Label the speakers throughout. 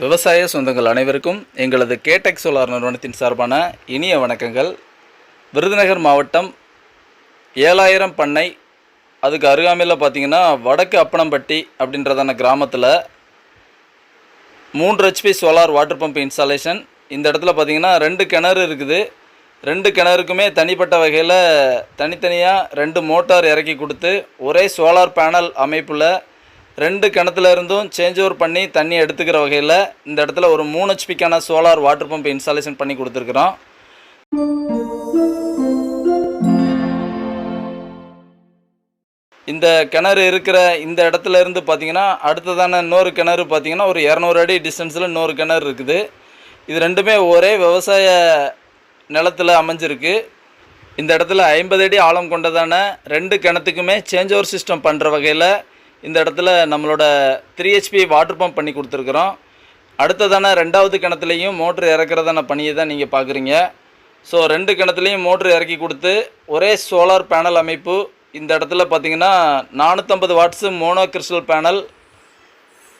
Speaker 1: விவசாய சொந்தங்கள் அனைவருக்கும் எங்களது கேடெக் சோலார் நிறுவனத்தின் சார்பான இனிய வணக்கங்கள். விருதுநகர் மாவட்டம் ஏழாயிரம் பண்ணை அதுக்கு அருகாமையில் பார்த்தீங்கன்னா வடக்கு அப்பனம்பட்டி அப்படின்றதான கிராமத்தில் மூன்று HP solar water pump installation இந்த இடத்துல பார்த்தீங்கன்னா ரெண்டு கிணறு இருக்குது. ரெண்டு கிணறுக்குமே தனிப்பட்ட வகையில் தனித்தனியாக ரெண்டு மோட்டார் இறக்கி கொடுத்து ஒரே சோலார் பேனல் அமைப்பில் ரெண்டு கிணத்துல இருந்தும் சேஞ்ச் ஓவர் பண்ணி தண்ணி எடுத்துக்கிற வகையில் இந்த இடத்துல ஒரு மூணு ஹெச்பிக்கான சோலார் வாட்டர் பம்ப் இன்ஸ்டாலேஷன் பண்ணி கொடுத்துருக்குறோம். இந்த கிணறு இருக்கிற இந்த இடத்துல இருந்து பார்த்தீங்கன்னா அடுத்ததான இன்னொரு கிணறு பார்த்தீங்கன்னா ஒரு இரநூறு அடி டிஸ்டன்ஸில் இன்னொரு கிணறு இருக்குது. இது ரெண்டுமே ஒரே விவசாய நிலத்தில் அமைஞ்சிருக்கு. இந்த இடத்துல ஐம்பது அடி ஆழம் கொண்டதான ரெண்டு கிணத்துக்குமே சேஞ்ச் ஓவர் சிஸ்டம் பண்ணுற வகையில் இந்த இடத்துல நம்மளோட த்ரீ ஹெச்பி வாட்டர் பம்ப் பண்ணி கொடுத்துருக்குறோம். அடுத்ததான ரெண்டாவது கிணத்துலையும் மோட்ரு இறக்குறதான பணியை தான் நீங்கள் பார்க்குறீங்க ஸோ ரெண்டு கிணத்துலையும் மோட்ரு இறக்கி கொடுத்து ஒரே சோலார் பேனல் அமைப்பு. இந்த இடத்துல பார்த்தீங்கன்னா நானூற்றம்பது வாட்ஸு மோனோ கிறிஸ்டல் பேனல்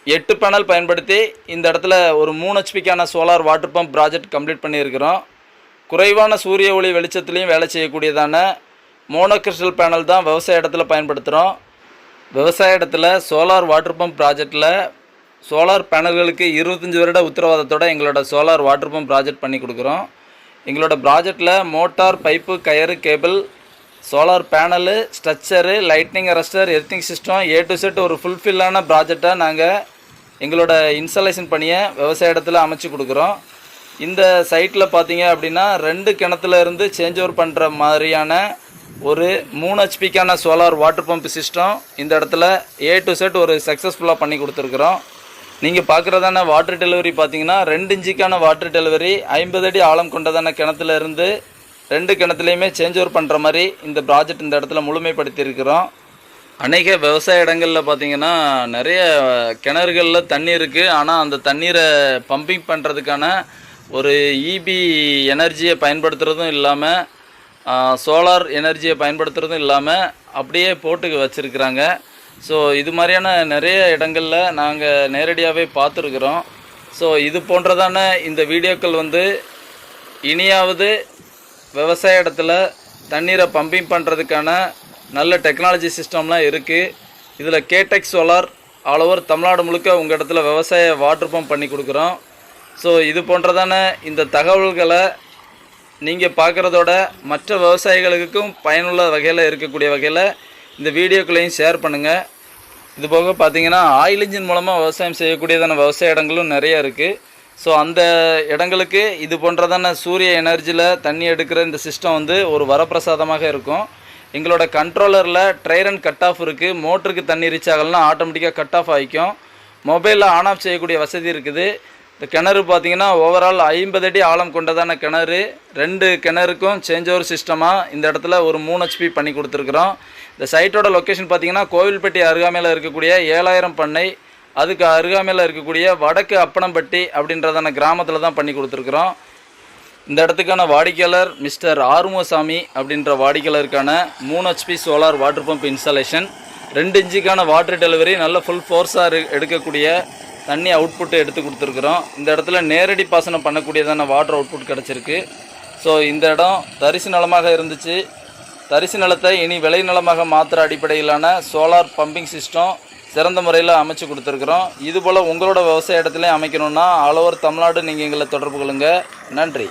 Speaker 1: எட்டு பேனல் பயன்படுத்தி இந்த இடத்துல ஒரு மூணு ஹெச்பிக்கான solar water pump project complete பண்ணியிருக்கிறோம். குறைவான சூரிய ஒளி வெளிச்சத்துலேயும் வேலை செய்யக்கூடியதான மோனோ கிறிஸ்டல் பேனல் தான் விவசாய இடத்துல பயன்படுத்துகிறோம் விவசாய இடத்துல சோலார் வாட்டர் பம்ப் ப்ராஜெக்டில் சோலார் பேனல்களுக்கு இருபத்தஞ்சி வருட உத்தரவாதத்தோடு எங்களோட சோலார் வாட்டர் பம்ப் ப்ராஜெக்ட் பண்ணி கொடுக்குறோம். எங்களோட ப்ராஜெக்டில் motor pipe கயறு cable solar panel structure lightning arrester earthing system A to Z ஒரு ஃபுல்ஃபில்லான ப்ராஜெக்டாக நாங்கள் எங்களோட இன்ஸ்டாலேஷன் பணியை விவசாய இடத்துல அமைச்சு கொடுக்குறோம். இந்த சைட்டில் பார்த்தீங்க அப்படின்னா ரெண்டு கிணத்துல இருந்து சேஞ்ச் ஓவர் பண்ணுற மாதிரியான ஒரு மூணு ஹெச்பிக்கான சோலார் வாட்டர் பம்ப் சிஸ்டம் இந்த இடத்துல ஏ டு செட் ஒரு சக்ஸஸ்ஃபுல்லாக பண்ணி கொடுத்துருக்குறோம். நீங்கள் பார்க்குறதான வாட்டர் டெலிவரி பார்த்தீங்கன்னா ரெண்டு இன்ச்சுக்கான வாட்டர் டெலிவரி ஐம்பது அடி ஆழம் கொண்டதான கிணத்துல இருந்து ரெண்டு கிணத்துலையுமே சேஞ்ச் ஓவர் பண்ணுற மாதிரி இந்த ப்ராஜெக்ட் இந்த இடத்துல முழுமைப்படுத்தியிருக்கிறோம். அநேக விவசாய இடங்களில் பார்த்தீங்கன்னா நிறைய கிணறுகளில் தண்ணி இருக்குது ஆனால் அந்த தண்ணீரை பம்பிங் பண்ணுறதுக்கான ஒரு இபி எனர்ஜியை பயன்படுத்துகிறதும் இல்லாமல் சோலார் எனர்ஜியை பயன்படுத்துகிறதும் இல்லாமல் அப்படியே போட்டு வச்சுருக்குறாங்க. ஸோ இது மாதிரியான நிறைய இடங்களில் நாங்கள் நேரடியாகவே பார்த்துருக்குறோம். ஸோ இது போன்றதான இந்த வீடியோக்கள் வந்து இனியாவது விவசாய இடத்துல தண்ணீரை பம்பிங் பண்ணுறதுக்கான நல்ல டெக்னாலஜி சிஸ்டம்லாம் இருக்குது இதில் கேடெக் சோலார் ஆல் ஓவர் தமிழ்நாடு முழுக்க உங்கள் இடத்துல விவசாய வாட்டர் பம்ப் பண்ணி கொடுக்குறோம். ஸோ இது போன்றதான இந்த தகவல்களை நீங்கள் பார்க்குறதோட மற்ற விவசாயிகளுக்கும் பயனுள்ள வகையில் இருக்கக்கூடிய வகையில் இந்த வீடியோக்களையும் ஷேர் பண்ணுங்கள் இது போக பார்த்தீங்கன்னா ஆயில் இன்ஜின் மூலமாக விவசாயம் செய்யக்கூடியதான விவசாய இடங்களும் நிறைய இருக்குது ஸோ அந்த இடங்களுக்கு இது போன்றதான சூரிய எனர்ஜியில் தண்ணி எடுக்கிற இந்த சிஸ்டம் வந்து ஒரு வரப்பிரசாதமாக இருக்கும். எங்களோட கண்ட்ரோலரில் dry run and cut off இருக்குது மோட்டருக்கு தண்ணி ரீச் ஆகலைன்னா ஆட்டோமேட்டிக்காக கட் ஆஃப் ஆகிக்கும் மொபைலில் ஆன் ஆஃப் செய்யக்கூடிய வசதி இருக்குது. இந்த கிணறு பார்த்தீங்கன்னா ஓவரால் ஐம்பது அடி ஆழம் கொண்டதான கிணறு. ரெண்டு கிணறுக்கும் சேஞ்ச் ஓவர் சிஸ்டமாக இந்த இடத்துல ஒரு மூணு ஹெச்பி பண்ணி கொடுத்துருக்குறோம். இந்த சைட்டோட லொக்கேஷன் பார்த்தீங்கன்னா கோவில்பட்டி அருகாமையில் இருக்கக்கூடிய ஏழாயிரம் பண்ணை அதுக்கு அருகாமையில் இருக்கக்கூடிய வடக்கு அப்பனம்பட்டி அப்படின்றதான கிராமத்தில் தான் பண்ணி கொடுத்துருக்குறோம். இந்த இடத்துக்கான வாடிக்கையாளர் மிஸ்டர் ஆறுமுகசாமி அப்படின்ற வாடிக்கையாளருக்கான மூணு HP solar water pump installation ரெண்டு இன்ச்சுக்கான வாட்டர் டெலிவரி நல்ல ஃபுல் ஃபோர்ஸாக எடுக்கக்கூடிய தண்ணி அவுட்புட்டு எடுத்து கொடுத்துருக்குறோம். இந்த இடத்துல நேரடி பாசனம் பண்ணக்கூடியதான வாட்டர் அவுட்புட் கிடச்சிருக்கு. ஸோ இந்த இடம் தரிசு நிலமாக இருந்துச்சு. தரிசு நிலத்தை இனி விளை நிலமாக மாற்றுற அடிப்படையிலான சோலார் பம்பிங் சிஸ்டம் சிறந்த முறையில் அமைச்சு கொடுத்துருக்குறோம். இதுபோல் உங்களோட விவசாய இடத்துலையும் அமைக்கணுன்னா ஆல் ஓவர் தமிழ்நாடு நீங்கள் எங்களை தொடர்பு கொள்ளுங்கள் நன்றி.